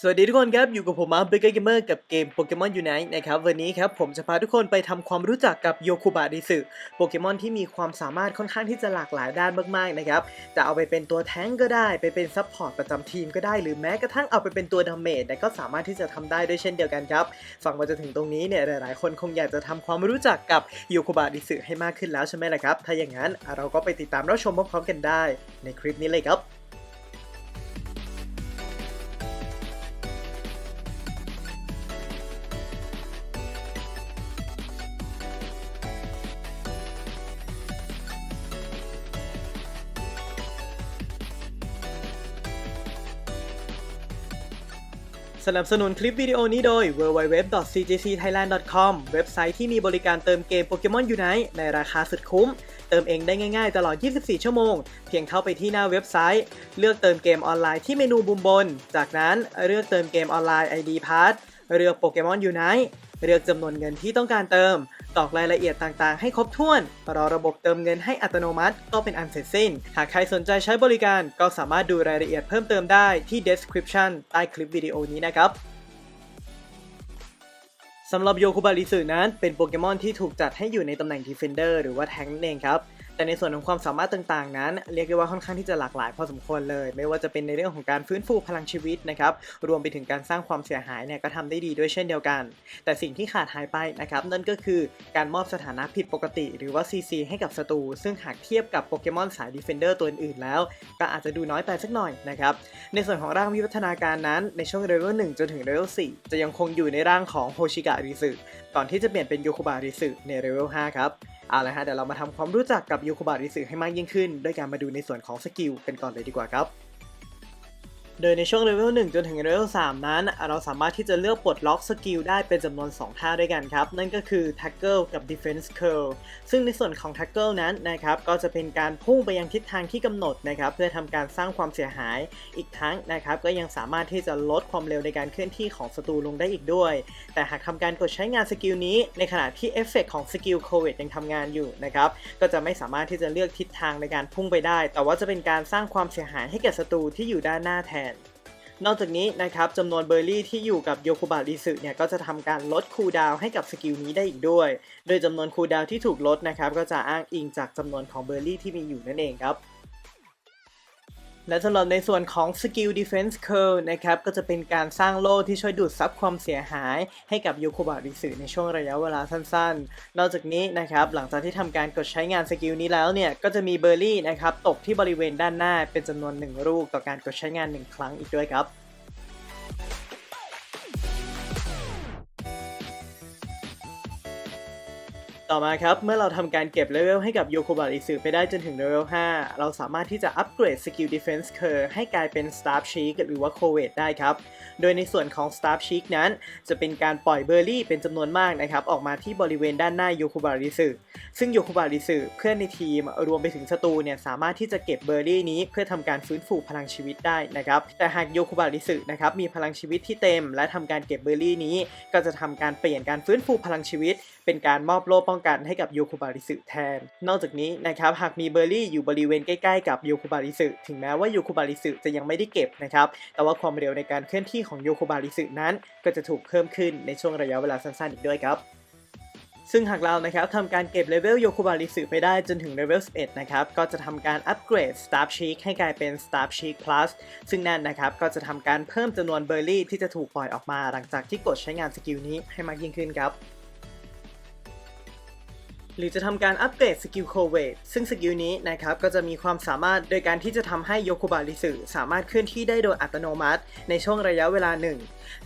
สวัสดีทุกคนครับ อยู่กับผมมาร์เบเกอร์เกมเมอร์กับเกมโปเกมอนยูไนต์นะครับ วันนี้ครับผมจะพาทุกคนไปทำความรู้จักกับโยคุบะดิสึโปเกมอนที่มีความสามารถค่อนข้างที่จะหลากหลายด้านมากๆนะครับ จะเอาไปเป็นตัวแท้งก็ได้ ไปเป็นซัพพอร์ตประจำทีมก็ได้ หรือแม้กระทั่งเอาไปเป็นตัวดาเมจแต่ก็สามารถที่จะทำได้ด้วยเช่นเดียวกันครับ ฟังมาจนถึงตรงนี้เนี่ยหลายๆ คนคงอยากจะทำความรู้จักกับโยคุบะดิสึให้มากขึ้นแล้วใช่ไหมล่ะครับ ถ้าอย่างนั้นเราก็ไปติดตามรับชมพร้อมๆกันได้ในคลิปนี้เลยครับ นับสนุนคลิปวิดีโอนี้โดย www.cgcthailand.com เว็บไซต์ที่มีบริการเติมเกมโปเกมอนยูไนในราคาสุดคุ้ม เติมเองได้ง่ายๆ ตลอด 24 ชั่วโมง เพียงเข้าไปที่หน้าเว็บไซต์ เลือกเติมเกมออนไลน์ที่เมนูบุมบน จากนั้นเลือกเติมเกมออนไลน์ ID Pass เลือกโปเกมอนยูไนเลือกจำนวนเงินที่ต้องการเติม ตอกรายละเอียดต่างๆ ให้ครบถ้วน รอระบบเติมเงินให้อัตโนมัติ ก็เป็นอันเสร็จสิ้น หากใครสนใจใช้บริการก็สามารถดูรายละเอียดเพิ่มเติมได้ที่ description ใต้คลิปวิดีโอนี้นะครับสำหรับโยคุบาริสึนั้นเป็นโปเกมอนที่ถูกจัดให้อยู่ในตำแหน่ง Defender หรือว่าแทงนั่นเองครับ แต่ในส่วนของความสามารถต่างๆนั้น เรียกได้ว่าค่อนข้างที่จะหลากหลายพอสมควรเลย ไม่ว่าจะเป็นในเรื่องของการฟื้นฟูพลังชีวิตนะครับรวมไปถึงการสร้างความเสียหายเนี่ยก็ทำได้ดีด้วยเช่นเดียวกัน แต่สิ่งที่ขาดหายไปนะครับนั่นก็คือการมอบสถานะผิดปกติ หรือว่า CC ให้กับศัตรูซึ่งหากเทียบกับโปเกมอนสาย Defender ตัวอื่นๆแล้วก็อาจจะดูน้อยไปสักหน่อยนะครับในส่วนของร่างวิวัฒนาการนั้นในช่วงเลเวล1จนถึงเลเวล4จะยังคงอยู่ในร่างของโฮชิกะริสึก่อนที่จะเปลี่ยนเป็นโยคุบะริสึในเลเวล5ครับ เอาละฮะเดี๋ยวเรามาทำความรู้จักกับโยคุบะริสึให้มากยิ่งขึ้น ด้วยการมาดูในส่วนของสกิลกันก่อนเลยดีกว่าครับ โดยในช่วงเลเวล1จนถึงเลเวล3นั้น เราสามารถที่จะเลือกปลดล็อกสกิลได้เป็นจำนวน 2 ท่าด้วยกันครับ นั่นก็คือ Tackle กับ Defense Curl ซึ่งในส่วนของ Tackle นั้นนะครับก็จะเป็นการพุ่งไปยังทิศทางที่กำหนดนะครับเพื่อทำการสร้างความเสียหายอีกทั้งนะครับก็ยังสามารถที่จะลดความเร็วในการเคลื่อนที่ของศัตรูลงได้อีกด้วย แต่หากทำการกดใช้งานสกิลนี้ ในขณะที่เอฟเฟกของสกิลโควิดยังทำงานอยู่นะครับก็จะไม่สามารถที่จะเลือกทิศทางในการพุ่งไปได้ แต่ว่าจะเป็นการสร้างความเสียหายให้แก่ศัตรูที่อยู่ด้านหน้าแทน นอกจากนี้นะครับจำนวนเบอร์รี่ที่อยู่กับโยคุบะริสึเนี่ยก็จะทำการลดคูดาวให้กับสกิลนี้ได้อีกด้วย โดยจำนวนคูดาวที่ถูกลดนะครับก็จะอ้างอิงจากจำนวนของเบอร์รี่ที่มีอยู่นั่นเองครับ และสำหรับในส่วนของ Skill Defense Curl นะครับก็จะเป็นการสร้างโล่ที่ช่วยดูดซับความเสียหายให้กับโยโคบาริสึในช่วงระยะเวลาสั้นๆ นอกจากนี้นะครับหลังจากที่ทำการกดใช้งานสกิลนี้แล้วเนี่ยก็จะมีเบอร์รี่นะครับตกที่บริเวณด้านหน้าเป็นจำนวน 1 ลูกต่อการกดใช้งาน 1 ครั้งอีกด้วยครับ ต่อมาครับเมื่อเราทำการเก็บเลเวลให้กับโยโคบะริสึไปได้จนถึงเลเวล 5 เราสามารถที่จะอัปเกรดสกิล Defense Curve ให้กลายเป็น Staff Cheek หรือว่า c o v e t ได้ครับ โดยในส่วนของ Staff Cheek นั้น จะเป็นการปล่อยเบอร์รี่เป็นจำนวนมากนะครับ ออกมาที่บริเวณด้านหน้าโยโคบะริสึซึ่งโยโคบะริสึเพื่อนในทีมรวมไปถึงศัตรูเนี่ยสามารถที่จะเก็บเบอร์รี่นี้ เพื่อทำการฟื้นฟูพลังชีวิตได้นะครับ แต่หากโยโคบะริสึนะครับมีพลังชีวิตที่เต็ม และทำการเก็บเบอร์รี่นี้ ก็จะทำการเปลี่ยนการฟื้นฟูพลังชีวิต เป็นการมอบโล่ป้องกันให้กับโยคุบาริสึแทน นอกจากนี้นะครับหากมีเบอร์รี่อยู่บริเวณใกล้ๆกับโยคุบาริสึถึงแม้ว่าโยคุบาริสึจะยังไม่ได้เก็บนะครับแต่ว่าความเร็วในการเคลื่อนที่ของโยคุบาริสึนั้น ก็จะถูกเพิ่มขึ้นในช่วงระยะเวลาสั้นๆอีกด้วยครับซึ่งหากเรานะครับทำการเก็บเลเวลโยคุบาริสึไปได้จนถึงเลเวล 11 นะครับ ก็จะทำการอัปเกรด Staff Cheek ให้กลายเป็น Staff Cheek Plus ซึ่งนั่นนะครับ ก็จะทำการเพิ่มจำนวนเบอร์รี่ที่จะถูกปล่อยออกมาหลังจากที่กดใช้งานสกิลนี้ให้มากยิ่งขึ้นครับ หรือจะทำการอัปเกรดสกิลโคเวทซึ่งสกิลนี้นะครับก็จะมีความสามารถโดยการที่จะทำให้โยคุบาริสึสามารถเคลื่อนที่ได้โดยอัตโนมัติ ในช่วงระยะเวลาหนึ่ง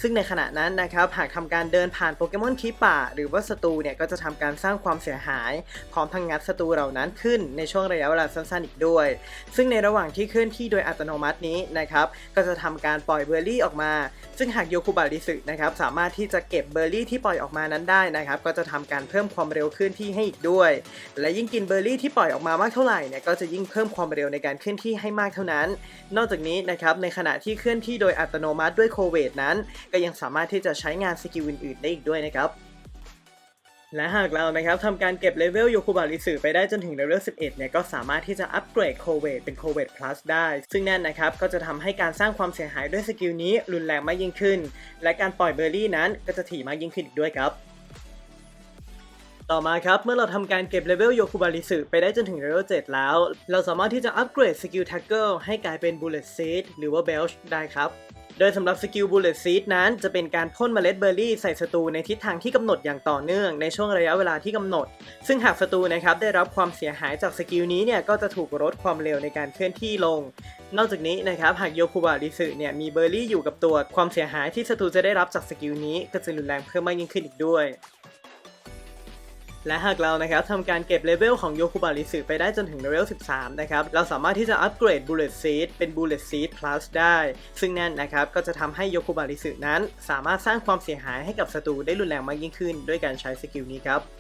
ซึ่งในขณะนั้นนะครับหากทำการเดินผ่านโปเกมอนคีป่า หรือว่าศัตรูเนี่ยก็จะทำการสร้างความเสียหาย พร้อมทั้งงัดศัตรูเหล่านั้นขึ้นในช่วงระยะเวลาสั้นๆอีกด้วย ซึ่งในระหว่างที่เคลื่อนที่โดยอัตโนมัตินี้นะครับก็จะทำการปล่อยเบอร์รี่ออกมา ซึ่งหากโยคุบาริสึนะครับสามารถที่จะเก็บเบอร์รี่ที่ปล่อยออกมานั้นได้นะครับก็จะทำการเพิ่มความเร็วเคลื่อนที่ให้อีกด้วย และยิ่งกินเบอร์รี่ที่ปล่อยออกมามากเท่าไหร่เนี่ยก็จะยิ่งเพิ่มความเร็วในการเคลื่อนที่ให้มากเท่านั้น นอกจากนี้นะครับในขณะที่เคลื่อนที่โดยอัตโนมัติด้วยโคเวทนั้น ก็ยังสามารถที่จะใช้งานสกิลอื่นๆได้อีกด้วยนะครับและหากเรานะครับทำการเก็บเลเวลโยคุบาริสึไปได้จนถึงเลเวล 11 เนี่ยก็สามารถที่จะอัปเกรดโคเวตเป็นโคเวต plus ได้ ซึ่งนั่นนะครับก็จะทำให้การสร้างความเสียหายด้วยสกิลนี้รุนแรงมากยิ่งขึ้น และการปล่อยเบอร์รี่นั้นก็จะถี่มากยิ่งขึ้นอีกด้วยครับ ต่อมาครับ เมื่อเราทำการเก็บเลเวลโยคุบาริสึไปได้จนถึงเลเวล7แล้ว เราสามารถที่จะอัปเกรดสกิลแท็กเกิลให้กลายเป็น Bullet Seed หรือว่า Belch ได้ครับโดยสำหรับสกิล Bullet Seed นั้นจะเป็นการพ่นเมล็ดเบอร์รี่ใส่ศัตรูในทิศทางที่กำหนดอย่างต่อเนื่องในช่วงระยะเวลาที่กำหนด ซึ่งหากศัตรูนะครับได้รับความเสียหายจากสกิลนี้เนี่ยก็จะถูกลดความเร็วในการเคลื่อนที่ลง นอกจากนี้นะครับหากโยคุบาริสึเนี่ยมีเบอร์รี่อยู่กับตัวความเสียหายที่ศัตรูจะได้รับจากสกิลนี้ก็จะรุนแรงเพิ่มมากยิ่งขึ้นอีกด้วย และหากเรานะครับทำการเก็บเลเวลของโยคุบาริสึไปได้จนถึงเลเวล 13 นะครับ เราสามารถที่จะอัปเกรด Bullet Seed เป็น Bullet Seed Plus ได้ ซึ่งนั่นนะครับก็จะทำให้โยคุบาริสึนั้น สามารถสร้างความเสียหายให้กับศัตรูได้รุนแรงมากยิ่งขึ้น ด้วยการใช้สกิลนี้ครับ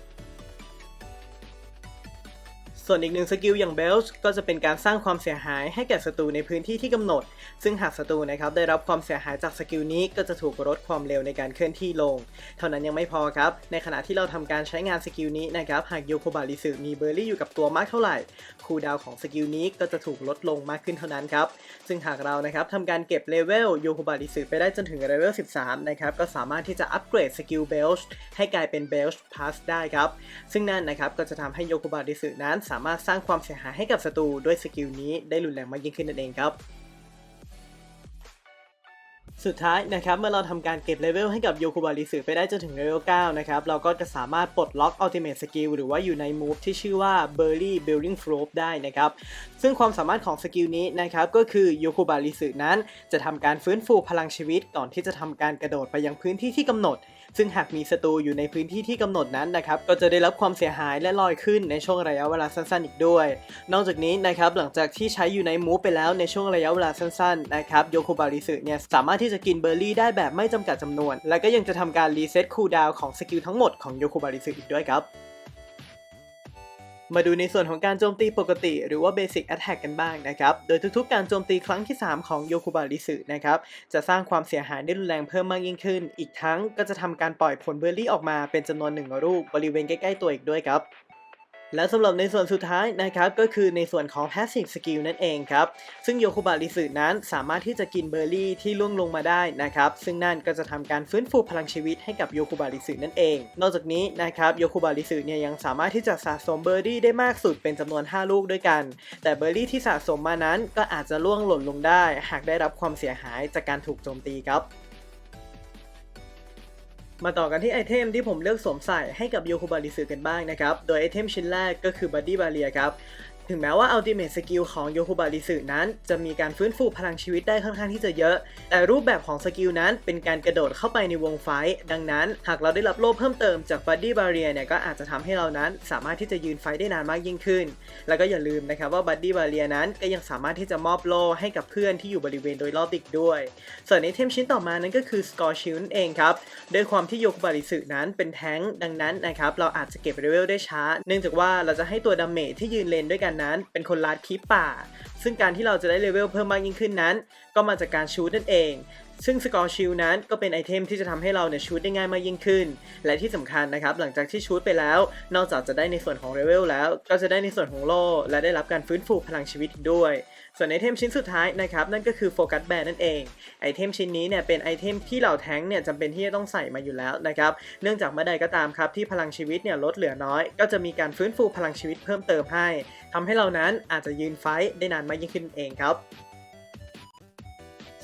ส่วนอีกหนึ่งสกิลอย่าง Belch ก็จะเป็นการสร้างความเสียหายให้แก่ศัตรูในพื้นที่ที่กำหนด ซึ่งหากศัตรูนะครับได้รับความเสียหายจากสกิลนี้ก็จะถูกลดความเร็วในการเคลื่อนที่ลง เท่านั้นยังไม่พอครับ ในขณะที่เราทำการใช้งานสกิลนี้นะครับหากโยโคบาริสึมีเบอร์รี่อยู่กับตัวมากเท่าไหร่คูลดาวของสกิลนี้ก็จะถูกลดลงมากขึ้นเท่านั้นครับ ซึ่งหากเรานะครับทำการเก็บเลเวลโยโคบาริสึไปได้จนถึงเลเวล 13 นะครับก็สามารถที่จะอัปเกรดสกิล Belch ให้กลายเป็น Belch Plus ได้ครับ ซึ่งนั่นนะครับก็จะทำให้โยโคบาริสึนั้นสามารถสร้างความเสียหายให้กับศัตรูด้วยสกิลนี้ได้รุนแรงมากยิ่งขึ้นนั่นเองครับ สุดท้ายนะครับเมื่อเราทำการเก็บเลเวลให้กับโยคุบาริสึไปได้จนถึงเลเวล 9 นะครับเราก็จะสามารถปลดล็อก Ultimate Skill หรือว่าอยู่ใน Move ที่ชื่อว่า Berry Building Flow ได้นะครับ ซึ่งความสามารถของสกิลนี้นะครับก็คือโยคุบาริสึนั้นจะทำการฟื้นฟูพลังชีวิตก่อนที่จะทำการกระโดดไปยังพื้นที่ที่กำหนด ซึ่งหากมีศัตรูอยู่ในพื้นที่ที่กำหนดนั้นนะครับก็จะได้รับความเสียหายและลอยขึ้นในช่วงระยะเวลาสั้นๆ อีกด้วย นอกจากนี้นะครับหลังจากที่ใช้อยู่ในมูฟไปแล้วในช่วงระยะเวลาสั้นๆนะครับโยโคบาริสึเนี่ยสามารถที่จะกินเบอร์รี่ได้แบบไม่จำกัดจำนวน และก็ยังจะทำการรีเซ็ตคูลดาวของสกิลทั้งหมดของโยโคบาริสึอีกด้วยครับ มาดูในส่วนของการโจมตีปกติ หรือว่า Basic Attack กันบ้างนะครับ โดยทุกๆ การโจมตีครั้งที่ 3 ของโยคุบาริสึนะครับ จะสร้างความเสียหายได้รุนแรงเพิ่มมากยิ่งขึ้น อีกทั้งก็จะทำการปล่อยผลเบอร์รี่ออกมาเป็นจำนวนหนึ่งลูกบริเวณใกล้ๆตัวอีกด้วยครับ และสำหรับในส่วนสุดท้ายนะครับก็คือในส่วนของ Passive Skill นั่นเองครับ ซึ่งโยคุบาริสึนั้นสามารถที่จะกินเบอร์รี่ที่ล่วงลงมาได้นะครับซึ่งนั่นก็จะทำการฟื้นฟูพลังชีวิตให้กับโยคุบาริสึนั่นเอง นอกจากนี้นะครับโยคุบาริสึเนี่ยยังสามารถที่จะสะสมเบอร์รี่ได้มากสุดเป็นจำนวน 5 ลูกด้วยกัน แต่เบอร์รี่ที่สะสมมานั้นก็อาจจะล่วงหล่นลงได้ หากได้รับความเสียหายจากการถูกโจมตีครับ มาต่อกันที่ไอเทมที่ผมเลือกสวมใส่ให้กับโยคุบาริสึกันบ้างนะครับ โดยไอเทมชิ้นแรกก็คือบัดดี้บาเลียครับ ถึงแม้ว่า Ultimate Skill ของโยคุบาริสึนั้น จะมีการฟื้นฟูพลังชีวิตได้ค่อนข้างที่จะเยอะ แต่รูปแบบของสกิลนั้นเป็นการกระโดดเข้าไปในวงไฟ ดังนั้น หากเราได้รับโล่เพิ่มเติมจาก Body Barrier เนี่ยก็อาจจะทำให้เรานั้นสามารถที่จะยืนไฟได้นานมากยิ่งขึ้น แล้วก็อย่าลืมนะครับว่า Body Barrier นั้นก็ยังสามารถที่จะมอบโล่ให้กับเพื่อนที่อยู่บริเวณโดยรอบอีกด้วย ส่วนไอเทมชิ้นต่อมานั้นก็คือ Score Shield นั่นเองครับด้วยความที่โยคุบาริสึนั้นเป็นแท้งดังนั้นนะครับเราอาจจะเก็บเลเวลได้ช้า เนื่องจากว่าเราจะให้ตัวดาเมจที่ยืนเลนด้วยกันนั้นเป็นคนลัดคีปป่า ซึ่งการที่เราจะได้เลเวลเพิ่มมากยิ่งขึ้นนั้น ก็มาจากการชูดนั่นเอง ซึ่งสกอร์ชิลนั้นก็เป็นไอเทมที่จะทำให้เราเนี่ยชูดได้ง่ายมากยิ่งขึ้น และที่สำคัญนะครับหลังจากที่ชูดไปแล้ว นอกจากจะได้ในส่วนของเลเวลแล้ว ก็จะได้ในส่วนของโล่และได้รับการฟื้นฟูพลังชีวิตด้วย ส่วนไอเทมชิ้นสุดท้ายนะครับนั่นก็คือโฟกัสแบนนั่นเองไอเทมชิ้นนี้เนี่ยเป็นไอเทมที่เหล่าแท้งเนี่ยจำเป็นที่จะต้องใส่มาอยู่แล้วนะครับเนื่องจากเมื่อใดก็ตามครับที่พลังชีวิตเนี่ยลดเหลือน้อย ก็จะมีการฟื้นฟูพลังชีวิตเพิ่มเติมให้ ทำให้เรานั้นอาจจะยืนไฟได้นานมากยิ่งขึ้นเองครับ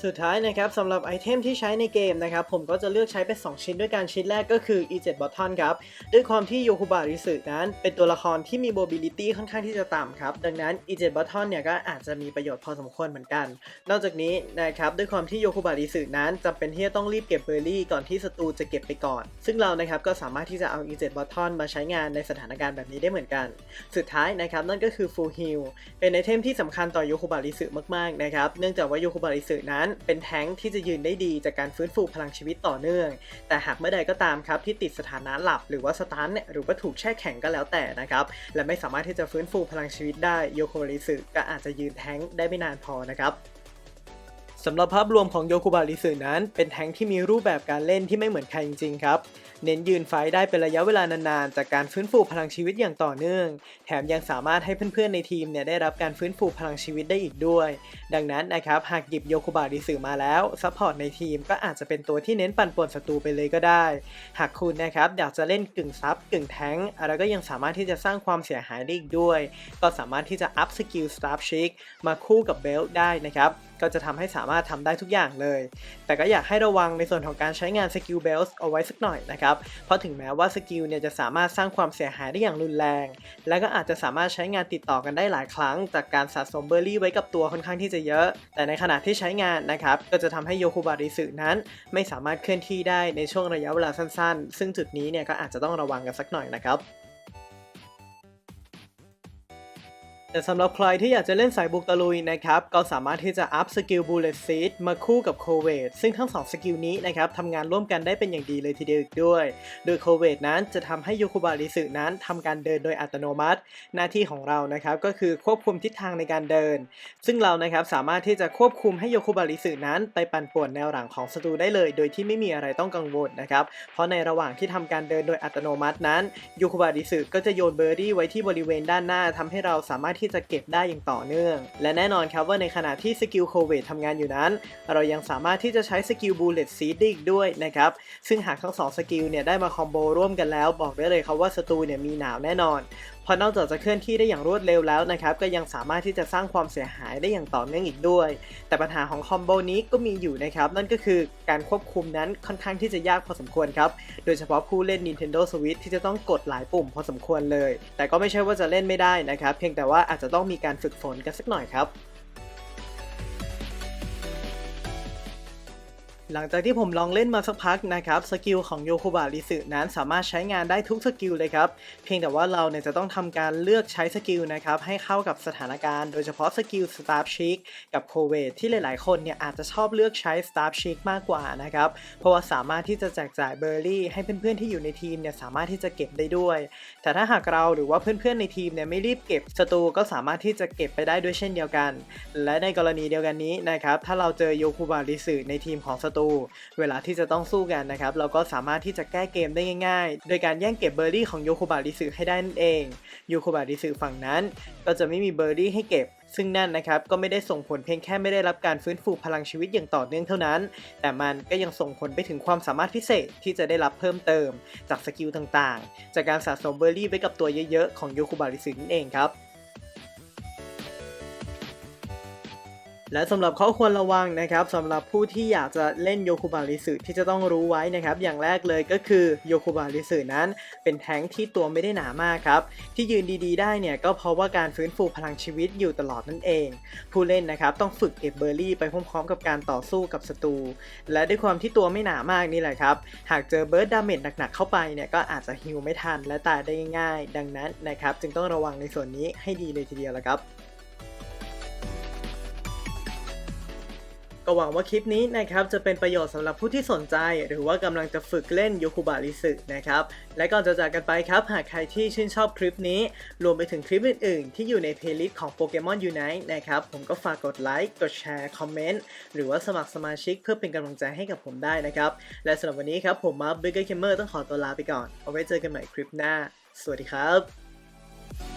สุดท้ายนะครับสำหรับไอเทมที่ใช้ในเกมนะครับผมก็จะเลือกใช้เป็น 2 ชิ้นด้วยกันชิ้นแรกก็คือ E7 Button ครับ ด้วยความที่โยคุบาริสึนั้น เป็นตัวละครที่มี mobility ค่อนข้างที่จะต่ำครับ ดังนั้น E7 Button เนี่ยก็อาจจะมีประโยชน์พอสมควรเหมือนกัน นอกจากนี้นะครับด้วยความที่โยคุบาริสึนั้นจำเป็นที่จะต้องรีบเก็บเบอร์รี่ก่อนที่ศัตรูจะเก็บไปก่อน ซึ่งเรานะครับก็สามารถที่จะเอา E7 Button มาใช้งานในสถานการณ์แบบนี้ได้เหมือนกัน สุดท้ายนะครับนั่นก็คือ Full Heal เป็นไอเทมที่สำคัญต่อโยคุบาริสึมากๆนะครับเนื่องจากว่าโยคุบาริสึนั้นเป็นแท้งที่จะยืนได้ดีจากการฟื้นฟูพลังชีวิตต่อเนื่อง แต่หากเมื่อใดก็ตามครับที่ติดสถานะหลับหรือว่าสตันเนี่ยหรือว่าถูกแช่แข็งก็แล้วแต่นะครับ และไม่สามารถที่จะฟื้นฟูพลังชีวิตได้โยโคริสึก็อาจจะยืนแท้งได้ไม่นานพอนะครับ สำหรับภาพรวมของโยคุบะริสึนั้น เป็นแทงค์ที่มีรูปแบบการเล่นที่ไม่เหมือนใครจริงๆครับ เน้นยืนไฟได้เป็นระยะเวลานานๆ จากการฟื้นฟูพลังชีวิตอย่างต่อเนื่อง แถมยังสามารถให้เพื่อนๆในทีมเนี่ยได้รับการฟื้นฟูพลังชีวิตได้อีกด้วย ดังนั้นนะครับหากหยิบโยคุบะริสึมาแล้วซัพพอร์ตในทีมก็อาจจะเป็นตัวที่เน้นปั่นป่วนศัตรูไปเลยก็ได้ หากคุณนะครับอยากจะเล่นกึ่งซับกึ่งแทงค์แล้วก็ยังสามารถที่จะสร้างความเสียหายได้อีกด้วย ก็สามารถที่จะอัพสกิลสตาร์ชิกมาคู่กับเบลได้นะครับ ก็จะทำให้สามารถทำได้ทุกอย่างเลย แต่ก็อยากให้ระวังในส่วนของการใช้งานสกิลเบลส์เอาไว้สักหน่อยนะครับ เพราะถึงแม้ว่าสกิลเนี่ยจะสามารถสร้างความเสียหายได้อย่างรุนแรง และก็อาจจะสามารถใช้งานติดต่อกันได้หลายครั้ง จากการสะสมเบอร์รี่ไว้กับตัวค่อนข้างที่จะเยอะ แต่ในขณะที่ใช้งานนะครับก็จะทำให้โยคุบาริสึนั้น ไม่สามารถเคลื่อนที่ได้ในช่วงระยะเวลาสั้นๆ ซึ่งจุดนี้เนี่ยก็อาจจะต้องระวังกันสักหน่อยนะครับ แต่สำหรับใครที่อยากจะเล่นสายบุกตะลุยนะครับ ก็สามารถที่จะอัพสกิลบูเลตซีดมาคู่กับโคเวตซึ่งทั้ง 2 สกิลนี้นะครับทำงานร่วมกันได้เป็นอย่างดีเลยทีเดียวอีกด้วย โดยโคเวตนั้นจะทำให้โยคุบาริสึนั้นทำการเดินโดยอัตโนมัติ หน้าที่ของเรานะครับก็คือควบคุมทิศทางในการเดิน ซึ่งเรานะครับสามารถที่จะควบคุมให้โยคุบาริสึนั้น ไปปั่นป่วนแนวหลังของศัตรูได้เลย โดยที่ไม่มีอะไรต้องกังวลนะครับ เพราะในระหว่างที่ทำการเดินโดยอัตโนมัตินั้นโยคุบาริสึก็จะโยนเบอร์รี่ไว้ที่บริเวณด้านหน้าทำให้เราสามารถที่จะเก็บได้อย่างต่อเนื่อง และแน่นอนครับว่าในขณะที่สกิลโคเวตทำงานอยู่นั้น เรายังสามารถที่จะใช้สกิลบูเลตซีดได้อีกด้วยนะครับ ซึ่งหากทั้งสองสกิลเนี่ยได้มาคอมโบร่วมกันแล้ว บอกได้เลยครับว่าศัตรูเนี่ยมีหนาวแน่นอน พอนอกจากจะเคลื่อนที่ได้อย่างรวดเร็วแล้วนะครับ ก็ยังสามารถที่จะสร้างความเสียหายได้อย่างต่อเนื่องอีกด้วย แต่ปัญหาของคอมโบนี้ก็มีอยู่นะครับ นั่นก็คือการควบคุมนั้นค่อนข้างที่จะยากพอสมควรครับ โดยเฉพาะผู้เล่น Nintendo Switch ที่จะต้องกดหลายปุ่มพอสมควรเลย แต่ก็ไม่ใช่ว่าจะเล่นไม่ได้นะครับ เพียงแต่ว่าอาจจะต้องมีการฝึกฝนกันสักหน่อยครับ หลังจากที่ผมลองเล่นมาสักพักนะครับสกิลของโยคุบะริสึนั้นสามารถใช้งานได้ทุกสกิลเลยครับ เพียงแต่ว่าเราเนี่ยจะต้องทำการเลือกใช้สกิลนะครับให้เข้ากับสถานการณ์ โดยเฉพาะสกิลสตาร์ชิกกับโคเวทที่หลายๆ คนเนี่ยอาจจะชอบเลือกใช้สตาร์ชิกมากกว่านะครับเพราะว่าสามารถที่จะแจกจ่ายเบอร์รี่ให้เพื่อนๆที่อยู่ในทีมเนี่ยสามารถที่จะเก็บได้ด้วย แต่ถ้าหากเราหรือว่าเพื่อนๆในทีมเนี่ยไม่รีบเก็บศัตรูก็สามารถที่จะเก็บไปได้ด้วยเช่นเดียวกัน และในกรณีเดียวกันนี้นะครับถ้าเราเจอโยคุบะริสึในทีมของศัตรูเวลาที่จะต้องสู้กันนะครับ เราก็สามารถที่จะแก้เกมได้ง่ายๆ โดยการแย่งเก็บเบอร์รี่ของโยคุบะริสึให้ได้นั่นเองโยคุบะริสึฝั่งนั้น ก็จะไม่มีเบอร์รี่ให้เก็บซึ่งนั่นนะครับก็ไม่ได้ส่งผลเพียงแค่ไม่ได้รับการฟื้นฟูพลังชีวิตอย่างต่อเนื่องเท่านั้น แต่มันก็ยังส่งผลไปถึงความสามารถพิเศษที่จะได้รับเพิ่มเติม จากสกิลต่างๆ จากการสะสมเบอร์รี่ไว้กับตัวเยอะๆ ของโยคุบะริสึนั่นเองครับ และสำหรับข้อควรระวังนะครับสำหรับผู้ที่อยากจะเล่นโยคุบาริสึที่จะต้องรู้ไว้นะครับ อย่างแรกเลยก็คือโยคุบาริสึนั้น เป็นแท้งที่ตัวไม่ได้หนามากครับ ที่ยืนดีๆ ได้เนี่ยก็เพราะว่าการฟื้นฟูพลังชีวิตอยู่ตลอดนั่นเอง ผู้เล่นนะครับต้องฝึกเก็บเบอร์รี่ไปพร้อมๆ กับการต่อสู้กับศัตรูและด้วยความที่ตัวไม่หนามากนี่แหละครับ หากเจอเบิร์ดดาเมจหนักๆเข้าไปเนี่ยก็อาจจะฮิวไม่ทันและตายได้ง่ายๆดังนั้นนะครับ จึงต้องระวังในส่วนนี้ให้ดีเลยทีเดียวละครับ ก็หวังว่าคลิปนี้นะครับจะเป็นประโยชน์สำหรับผู้ที่สนใจ หรือว่ากำลังจะฝึกเล่นโยคุบะริสึนะครับ และก่อนจะจากกันไปครับ หากใครที่ชื่นชอบคลิปนี้ รวมไปถึงคลิปอื่นๆ ที่อยู่ในเพลย์ลิสต์ของ Pokemon Unite นะครับ ผมก็ฝากกดไลค์กดแชร์คอมเมนต์หรือว่าสมัครสมาชิกเพื่อเป็นกำลังใจให้กับผมได้นะครับ และสำหรับวันนี้ครับผมมาร์คเบเกอร์เคมเมอร์ต้องขอตัวลาไปก่อนเอาไว้เจอกันใหม่คลิปหน้า สวัสดีครับ